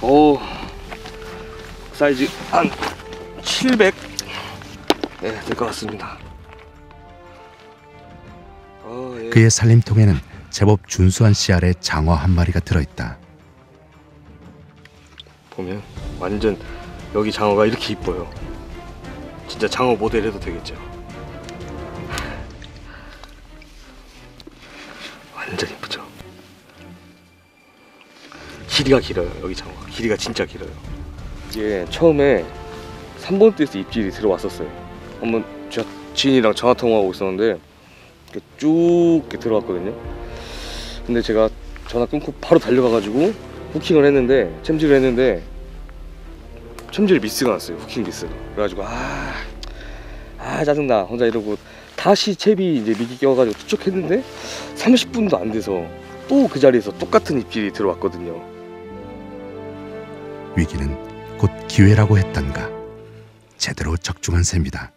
오 사이즈 한 700. 네, 될것 같습니다. 어, 예. 그의 살림통에는 제법 준수한 씨알의 장어 한 마리가 들어있다. 보면 완전 여기 장어가 이렇게 이뻐요. 진짜 장어 모델 해도 되겠죠. 완전 이쁘죠. 길이가 길어요. 여기 장어가 길이가 진짜 길어요. 이게 처음에 3번 띠에서 입질이 들어왔었어요. 한번 제가 지인이랑 전화 통화하고 있었는데 이렇게 쭉 이렇게 들어왔거든요. 근데 제가 전화 끊고 바로 달려가가지고 후킹을 했는데 챔질을 했는데 챔질 미스가 났어요 후킹 미스가 그래가지고 아, 아 짜증나 혼자 이러고 다시 채비 이제 미기 껴가지고 투척했는데 30분도 안 돼서 또 그 자리에서 똑같은 입질이 들어왔거든요 위기는 곧 기회라고 했던가. 제대로 적중한 셈이다.